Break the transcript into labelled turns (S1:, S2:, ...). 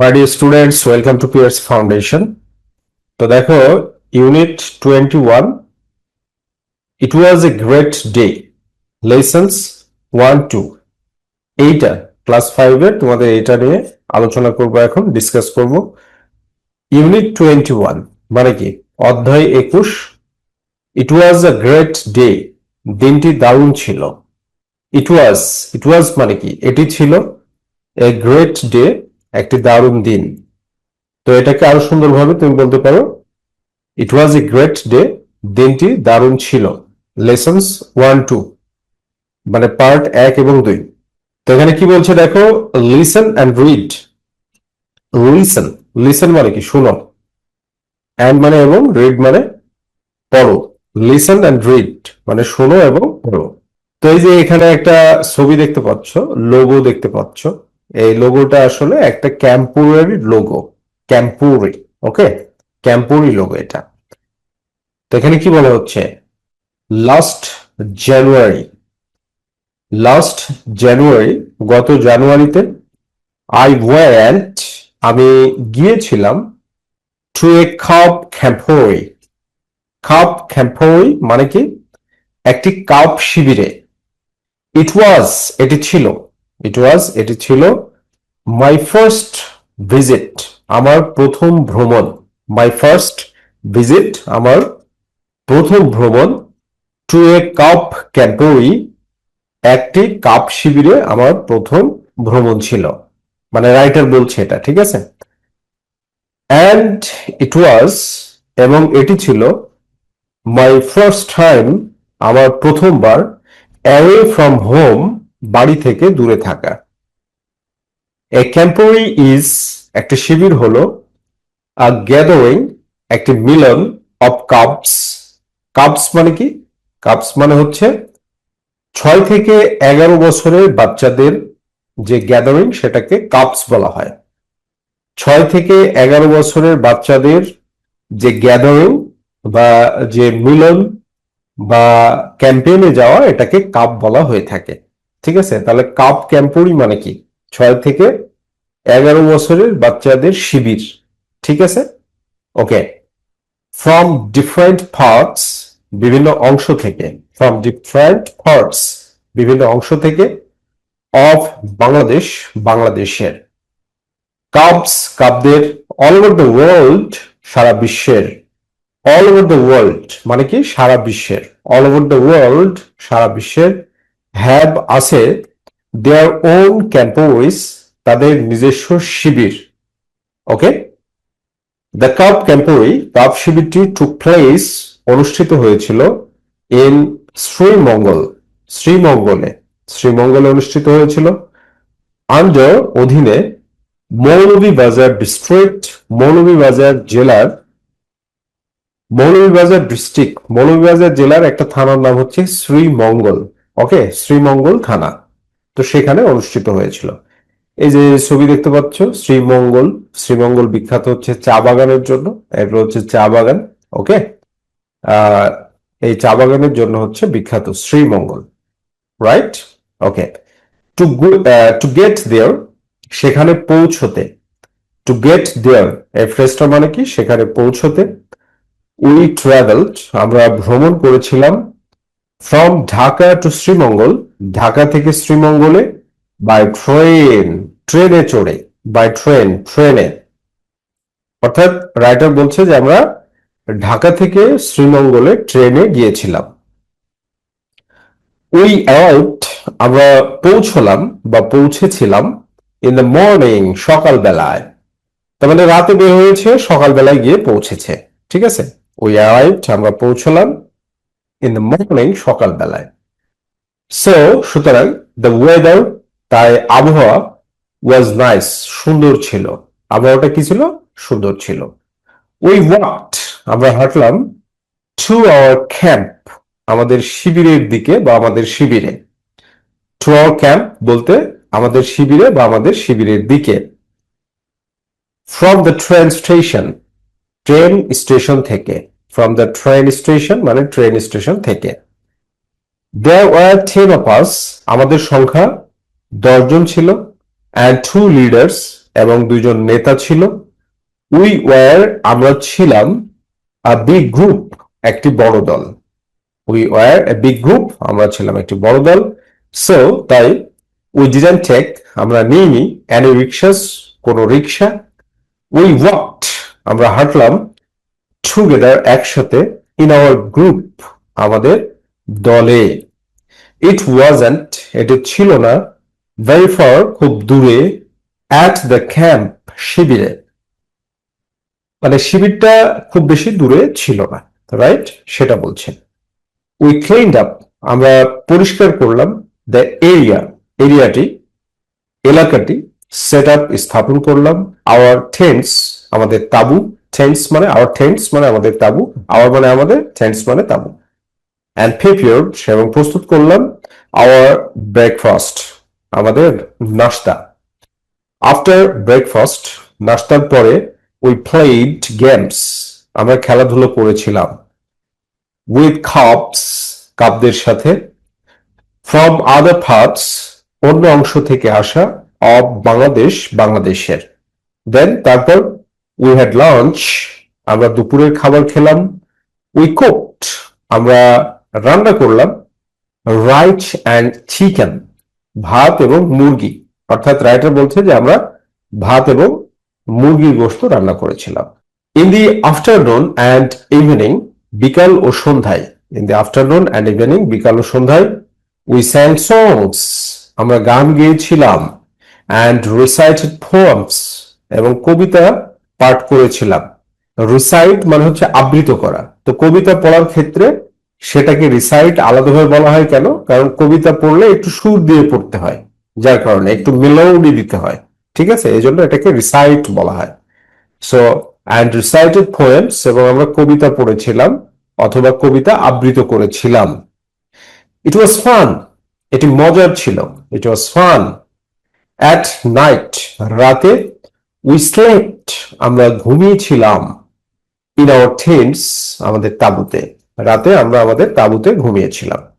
S1: My students welcome to Pierce foundation তো দেখো unit twenty one it was a great day lessons one two এইটা class ফাইভের তোমাদের এটা নিয়ে আলোচনা করব এখন ডিসকাস করব। ইউনিট টোয়েন্টি ওয়ান মানে কি? অধ্যায় একুশ ইট ওয়াজ আ গ্রেট ডে দিনটি দারুণ ছিল। ইট ওয়াজ ইট ওয়াজ মানে কি? এটি ছিল এ গ্রেট ডে একটি দারুণ দিন। তো এটাকে আরও সুন্দরভাবে তুমি বলতে পারো ইট ওয়াজ এ গ্রেট ডে দিনটি দারুণ ছিল। লেসন্স ওয়ান টু মানে পার্ট এক এবং দুই। তো এখানে কি বলছে দেখো? Listen and read listen listen মানে কি? শুনো। অ্যান্ড মানে এবং রিড মানে পড়ো। লিসন অ্যান্ড রিড মানে শোনো এবং পড়ো। তো এই যে এখানে একটা ছবি দেখতে পাচ্ছ লোগো দেখতে পাচ্ছ এই লোগোটা আসলে একটা ক্যাম্পুরারি লোগো ক্যাম্পুরি ওকে ক্যাম্পুরি লোগো এটা। তো এখানে কি বলা হচ্ছে? লাস্ট জানুয়ারি লাস্ট জানুয়ারি গত জানুয়ারিতে আই ওয়েন্ট আমি গিয়েছিলাম to a cub camporee cub camporee মানে কি? একটি কাপ শিবিরে। ইট ওয়াজ এটি ছিল। ইট ওয়াজ এটি ছিল মাই ফার্স্ট ভিজিট আমার প্রথম ভ্রমণ। মাই ফার্স্ট ভিজিট আমার প্রথম ভ্রমণ টু এ কাপ ক্যাম্পোরি একটি কাপ শিবিরে আমার প্রথম ভ্রমণ ছিল। মানে রাইটার বলছে এটা, ঠিক আছে? অ্যান্ড ইট ওয়াজ এবং এটি ছিল মাই ফার্স্ট টাইম আমার প্রথমবার অ্যাওয়ে ফ্রম হোম বাড়ি থেকে দূরে থাকা। এ ক্যাম্পোরি ইজ একটা শিবির হলো আ গ্যাদারিং একটি মিলন অফ কাপস কাপস মানে কি? কাপস মানে হচ্ছে ছয় থেকে এগারো বছরের বাচ্চাদের যে গ্যাদারিং সেটাকে কাপস বলা হয়। ছয় থেকে এগারো বছরের বাচ্চাদের যে গ্যাদারিং বা যে মিলন বা ক্যাম্পেইনে যাওয়া, এটাকে কাপ বলা হয়ে থাকে। ঠিক আছে? তাহলে কাপ ক্যাম্পোরি মানে কি? ছয় থেকে এগারো বছরের বাচ্চাদের শিবির, ঠিক আছে? ওকে ফ্রম ডিফারেন্ট পার্টস বিভিন্ন অংশ থেকে ফ্রম ডিফারেন্ট পার্টস বিভিন্ন অংশ থেকে অফ বাংলাদেশ বাংলাদেশের। কাপস, কাপদের অল ওভার দ্য ওয়ার্ল্ড সারা বিশ্বের। অল ওভার দ্য ওয়ার্ল্ড মানে কি? সারা বিশ্বের। অল ওভার দ্য ওয়ার্ল্ড সারা বিশ্বের হ্যাভ আছে দেয়ার ওন ক্যাম্পোইস তাদের নিজস্ব শিবির okay the cub camporee cub শিবিরটি took place অনুষ্ঠিত হয়েছিল ইন শ্রীমঙ্গল, শ্রীমঙ্গলে শ্রীমঙ্গলে অনুষ্ঠিত হয়েছিল। আন্ডার অধীনে মৌলভীবাজার ডিস্ট্রিক্ট মৌলভীবাজার জেলার মৌলভীবাজার ডিস্ট্রিক্ট মৌলভীবাজার জেলার একটা থানার নাম হচ্ছে শ্রীমঙ্গল। ওকে, শ্রীমঙ্গল থানা। তো সেখানে অনুষ্ঠিত হয়েছিল। এই যে ছবি দেখতে পাচ্ছ, শ্রীমঙ্গল শ্রীমঙ্গল বিখ্যাত হচ্ছে চা বাগানের জন্য। এগুলো হচ্ছে চা বাগান, ওকে? এই চা বাগানের জন্য হচ্ছে বিখ্যাত Sreemangal, right? Okay, to to get there, সেখানে পৌঁছতে, টু গেট দেয়ার এই ফ্রেজটা মানে কি? সেখানে পৌঁছতে, উই ট্রাভেলড, আমরা ভ্রমণ করেছিলাম ফ্রম ঢাকা টু শ্রীমঙ্গল ঢাকা থেকে শ্রীমঙ্গলে বাই ট্রেন ট্রেনে চড়ে বাই ট্রেন ট্রেনে অর্থাৎ রাইটার বলছে যে আমরা ঢাকা থেকে শ্রীমঙ্গলে ট্রেনে গিয়েছিলাম। উই অ্যারাইভড আমরা পৌঁছলাম বা পৌঁছেছিলাম ইন দ্য মর্নিং সকালবেলায়। তার মানে রাতে বের হয়েছে, সকালবেলায় গিয়ে পৌঁছেছে। ঠিক আছে? উই অ্যারাইভড আমরা পৌঁছলাম। ইন দ্য মর্নিং সকালবেলায় সো সুতরাং দ্য ওয়েদার তাই আবহাওয়া ওয়াজ নাইস সুন্দর ছিল। আবহাওয়াটা কি ছিল? সুন্দর ছিল। উই ওয়াকড আমরা হাঁটলাম টু আওয়ার ক্যাম্প আমাদের শিবিরের দিকে বা আমাদের শিবিরে। টু আওয়ার ক্যাম্প বলতে আমাদের শিবিরে বা আমাদের শিবিরের দিকে। From the train station train station থেকে। ফ্রম দ্য ট্রেন স্টেশন মানে ট্রেন স্টেশন থেকে। There were ten of us আমাদের সংখ্যা দশজন ছিল অ্যান্ড টু লিডার্স এবং দুইজন নেতা ছিল। উই ওয়ার আমরা ছিলাম আ বিগ গ্রুপ একটি বড় দল। We were a big group আমরা ছিলাম একটি বড় দল। সো তাই উই ডিডেন্ট টেক আমরা নিইনি অ্যানি রিক্সাস কোনো রিক্সা উই ওয়াকড আমরা হাঁটলাম। টুগেদার একসাথে ইন আওয়ার গ্রুপ আমাদের দলে। ইট ওয়াজেন্ট এটি ছিল না ভেরি ফার খুব দূরে অ্যাট দ্য ক্যাম্প শিবিরে। মানে শিবিরটা খুব বেশি দূরে ছিল না রাইট সেটা বলছেন। উই ক্লিনড আপ আমরা পরিষ্কার করলাম দ্য এরিয়া এরিয়াটি, এলাকাটি সেট আপ স্থাপন করলাম আওয়ার টেন্টস আমাদের তাবু টেন্টস মানে আওয়ার টেন্টস মানে আমাদের তাবু আওয়ার মানে আমাদের টেন্টস মানে তাবু। অ্যান্ড প্রিপেয়ার্ড এবং প্রস্তুত করলাম আওয়ার ব্রেকফাস্ট আমাদের নাস্তা। আফটার ব্রেকফাস্ট নাস্তার পরে উই প্লেড গেমস আমরা খেলাধুলো করেছিলাম। উইথ কাপস কাপদের সাথে। ফ্রম আদার পার্টস অন্য অংশ থেকে আসা অফ বাংলাদেশ, বাংলাদেশের। দেন তারপর উই হ্যাড লাঞ্চ আমরা দুপুরের খাবার খেলাম উই কুকড আমরা রান্না করলাম রাইট অ্যান্ড চিকেন ভাত এবং মুরগি। অর্থাৎ রাইটার বলছে যে আমরা ভাত এবং মুরগির গোস্ত রান্না করেছিলাম। In the afternoon and evening বিকাল ও সন্ধ্যায় in the afternoon and evening বিকাল ও সন্ধ্যায় উই স্যাং সংস আমরা গান গেয়েছিলাম অ্যান্ড রিসাইটেড পোয়ামস এবং কবিতা পাঠ করেছিলাম। রিসাইট মানে হচ্ছে আবৃত করা। তো কবিতা পড়ার ক্ষেত্রে সেটাকে রিসাইট আলাদাভাবে বলা হয় কেন? কারণ কবিতা পড়লে একটু সুর দিয়ে পড়তে হয়, যার কারণে একটু মেলোডি দিতে হয়। ঠিক আছে? এই জন্য এটাকে রিসাইট বলা হয়। সো অ্যান্ড রিসাইটেড পোয়েমস এবং আমরা কবিতা পড়েছিলাম অথবা কবিতা আবৃত করেছিলাম। ইট ওয়াজ ফান এটি মজার ছিল। It was fun at night রাতে উই স্লেপ্ট আমরা ঘুমিয়েছিলাম ইন আওয়ার টেন্টস আমাদের তাঁবুতে। রাতে আমরা আমাদের তাঁবুতে ঘুমিয়েছিলাম।